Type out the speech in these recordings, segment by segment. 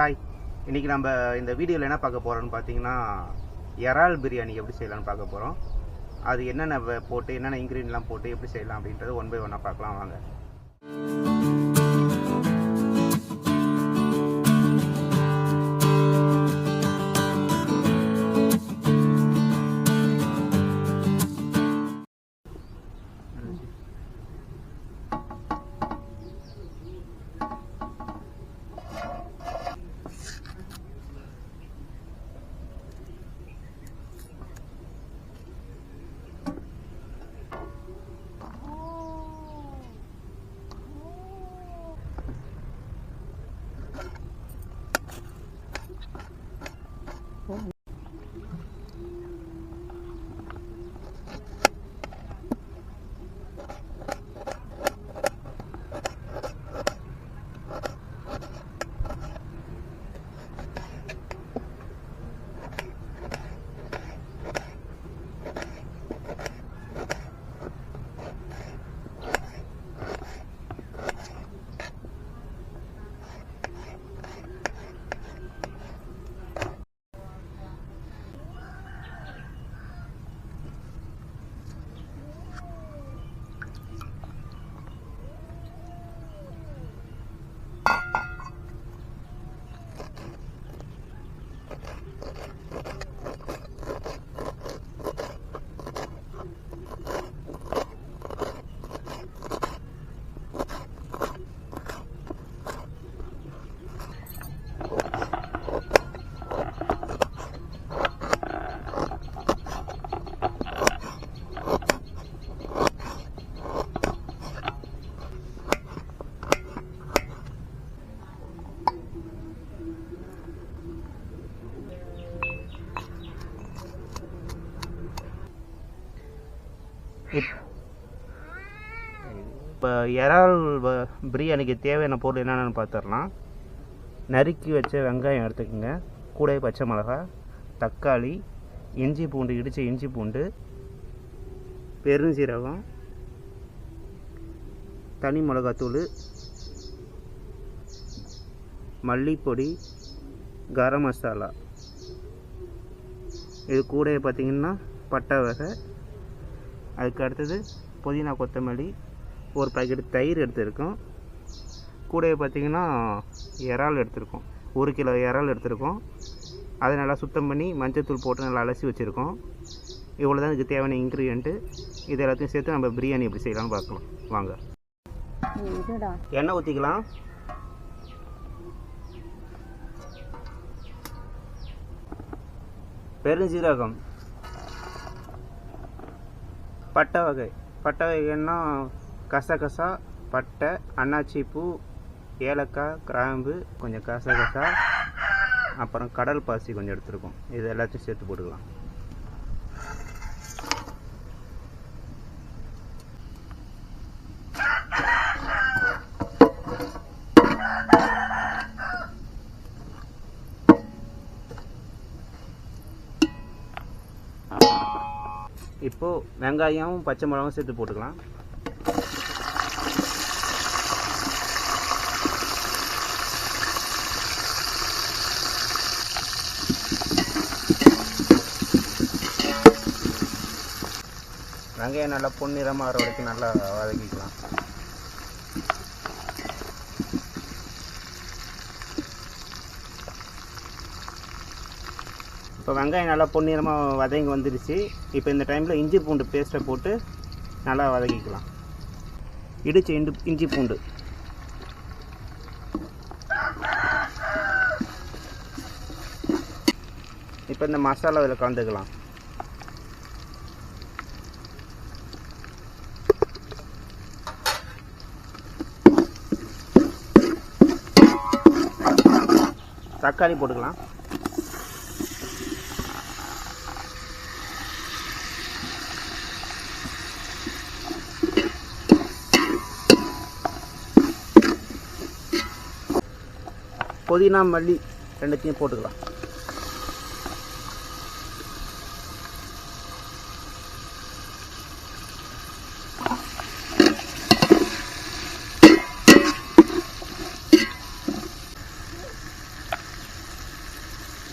Hi இன்னைக்கு நம்ம இந்த வீடியோவில் என்ன பார்க்க போகிறோம்னு பார்த்தீங்கன்னா இறால் பிரியாணி எப்படி செய்யலாம்னு பார்க்க போகிறோம் அது என்னென்ன போட்டு என்னென்ன இன்க்ரீடியன்ட்லாம் போட்டு எப்படி செய்யலாம் அப்படின்றது ஒன் பை ஒன்னாக பார்க்கலாம் வாங்க. இப்போ இறால் பிரியாணிக்கு தேவையான பொருள் என்னென்னு பார்த்துடலாம் நறுக்கி வச்ச வெங்காயம் எடுத்துக்கோங்க. கூட பச்சை மிளகா தக்காளி இஞ்சி பூண்டு இடித்த இஞ்சி பூண்டு பெருஞ்சீரகம் தனி மிளகாத்தூள் மல்லிப்பொடி கரம் மசாலா. இது கூட பார்த்திங்கன்னா பட்டை வகை அதுக்கு அடுத்தது புதினா கொத்தமல்லி ஒரு பாக்கெட் தயிர் எடுத்திருக்கோம். கூடவே பார்த்தீங்கன்னா இறால் எடுத்திருக்கோம். ஒரு கிலோ இறால் எடுத்திருக்கோம். அதை நல்லா சுத்தம் பண்ணி மஞ்சத்தூள் போட்டு நல்லா அலசி வச்சுருக்கோம். இவ்வளோ தான் இதுக்கு தேவையான இன்க்ரீடியண்ட்டு இது எல்லாத்தையும் சேர்த்து நம்ம பிரியாணி எப்படி செய்யலாம்னு பார்க்கலாம். வாங்க. எண்ணெய் ஊற்றிக்கலாம் பெருஞ்சீரகம். பட்டை வகை. பட்டை வகைன்னா கசகசா பட்டை அன்னாச்சி பூ ஏலக்காய் கிராம்பு கொஞ்சம் கசகசா அப்புறம் கடல் பாசி கொஞ்சம் எடுத்துருக்கோம். இது எல்லாத்தையும் சேர்த்து போட்டுக்கலாம். இப்போது வெங்காயம் பச்சை மிளகாவும் சேர்த்து போட்டுக்கலாம். வெங்காயம் நல்லா பொன்னிறமாக வர வரைக்கும் நல்லா வதக்கிக்கலாம். இப்போ வெங்காயம் நல்லா பொன்னிறமாக வதங்கி வந்துருச்சு. இப்போ இந்த டைமில் இஞ்சி பூண்டு பேஸ்ட்டை போட்டு நல்லா வதக்கிக்கலாம். இடிச்ச இண்டு இஞ்சி பூண்டு. இப்போ இந்த மசாலா இதில் கலந்துக்கலாம். தக்காளி போட்டுக்கலாம். புதினா மல்லி ரெண்டுத்தையும் போட்டுக்கலாம்.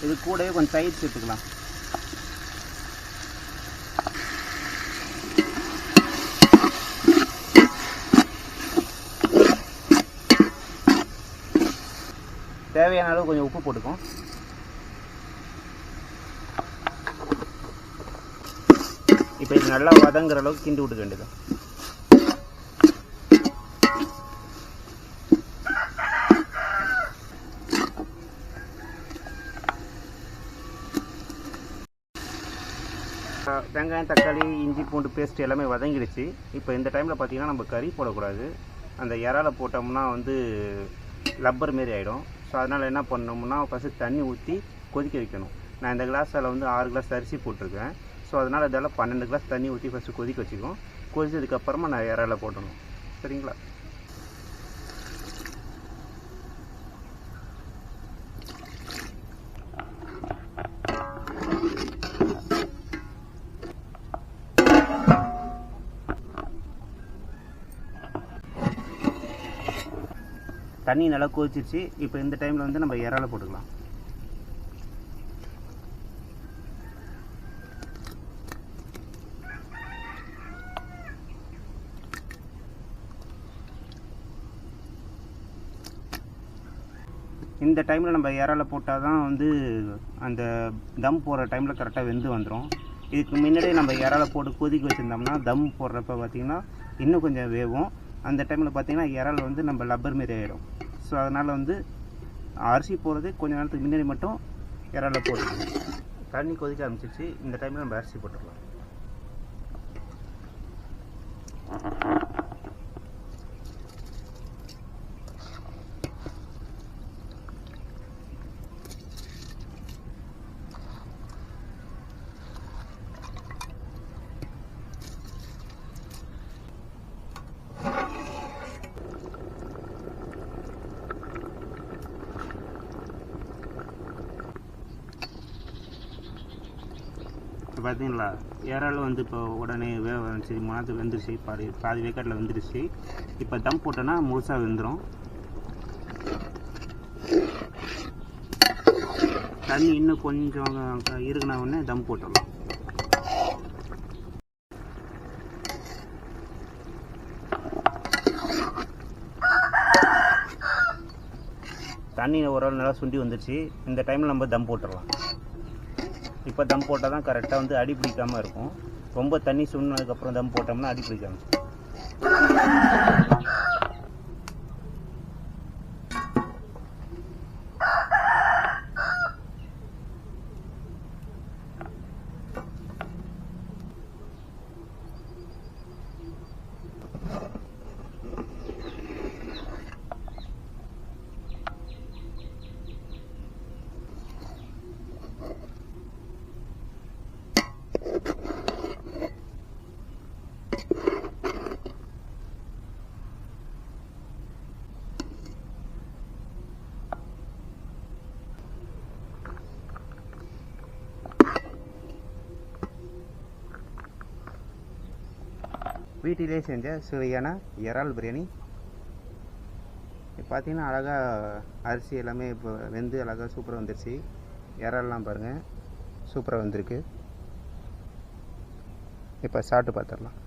இது கூடவே கொஞ்சம் தயிர் சேர்த்துக்கலாம். தேவையான அளவு கொஞ்சம் உப்பு போட்டுக்கும். இப்போ இது நல்லா வதங்குற அளவுக்கு கிண்டி விட்டுக்க வேண்டியது. வெங்காயம் தக்காளி இஞ்சி பூண்டு பேஸ்ட் எல்லாமே வதங்கிடுச்சு. இப்போ இந்த டைமில் பார்த்தீங்கன்னா நம்ம கறி போடக்கூடாது. அந்த இறால போட்டோம்னா வந்து லப்பர் மாரி ஆகிடும் ஸோ அதனால் என்ன பண்ணோம்னா ஃபஸ்ட்டு தண்ணி ஊற்றி கொதிக்க வைக்கணும். நான் இந்த கிளாஸில் வந்து ஆறு கிளாஸ் அரிசி போட்டிருக்கேன். ஸோ அதனால் இதெல்லாம் பன்னெண்டு கிளாஸ் தண்ணி ஊற்றி ஃபஸ்ட்டு கொதிக்க வச்சுக்கோம் கொதிச்சதுக்கப்புறமா நான் இறால போடணும். சரிங்களா? தண்ணி நல்லா கொதிச்சிருச்சு. இப்போ இந்த டைமில் வந்து நம்ம இறால போட்டுக்கலாம். இந்த டைமில் நம்ம இறால போட்டால் தான் வந்து அந்த தம் போடுற டைமில் கரெக்டாக வெந்து வந்துடும் இதுக்கு முன்னாடியே நம்ம இறால போட்டு கொதிக்க வச்சுருந்தோம்னா தம் போடுறப்ப பார்த்திங்கன்னா இன்னும் கொஞ்சம் வேகும். அந்த டைமில் பார்த்திங்கன்னா இறால் வந்து நம்ம லப்பர் மாரி ஆகிடும் ஸோ அதனால் வந்து அரிசி போடுறது கொஞ்ச நேரத்துக்கு முன்னாடி மட்டும் இறால போட்டுக்கணும். தண்ணி கொதிக்க ஆரம்பிச்சிருச்சு. இந்த டைமில் நம்ம அரிசி போட்டுடலாம் இப்போ பார்த்தீங்களா? இறால் வந்து இப்போ உடனே வேக வந்துச்சு மணத்து வெந்துருச்சு. பாதி பாதி வேக்காட்டில் வெந்துருச்சு. இப்போ தம் போட்டோன்னா முழுசாக வெந்துடும் தண்ணி இன்னும் கொஞ்சம் இருக்குன உடனே தம் போட்டுடலாம். தண்ணி ஓரளவு நல்லா சுண்டி வந்துருச்சு. இந்த டைமில் நம்ம தம் போட்டுடலாம். இப்போ தம் போட்டால் தான் கரெக்டாக வந்து அடி பிடிக்காமல் இருக்கும். ரொம்ப தண்ணி சுண்ணதுக்கப்புறம் தம் போட்டோம்னா அடி பிடிக்காம வீட்டிலே செஞ்ச சுவையான இறால் பிரியாணி. இப்போ பார்த்தீங்கன்னா அழகாக அரிசி எல்லாமே இப்போ வெந்து அழகாக சூப்பராக வந்துருச்சு. இறால்லாம் பாருங்கள் சூப்பராக வந்திருக்கு. இப்போ சாப்பிட்டு பார்த்துடலாம்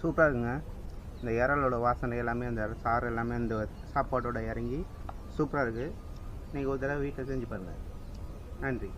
சூப்பராக இருக்குங்க. இந்த இறாலோட வாசனை எல்லாமே அந்த சாறு எல்லாமே இந்த சாப்பாட்டோட இறங்கி சூப்பராக இருக்குது நீங்கள் ஒரு தடவை வீட்டில் செஞ்சு பாருங்கள் நன்றி.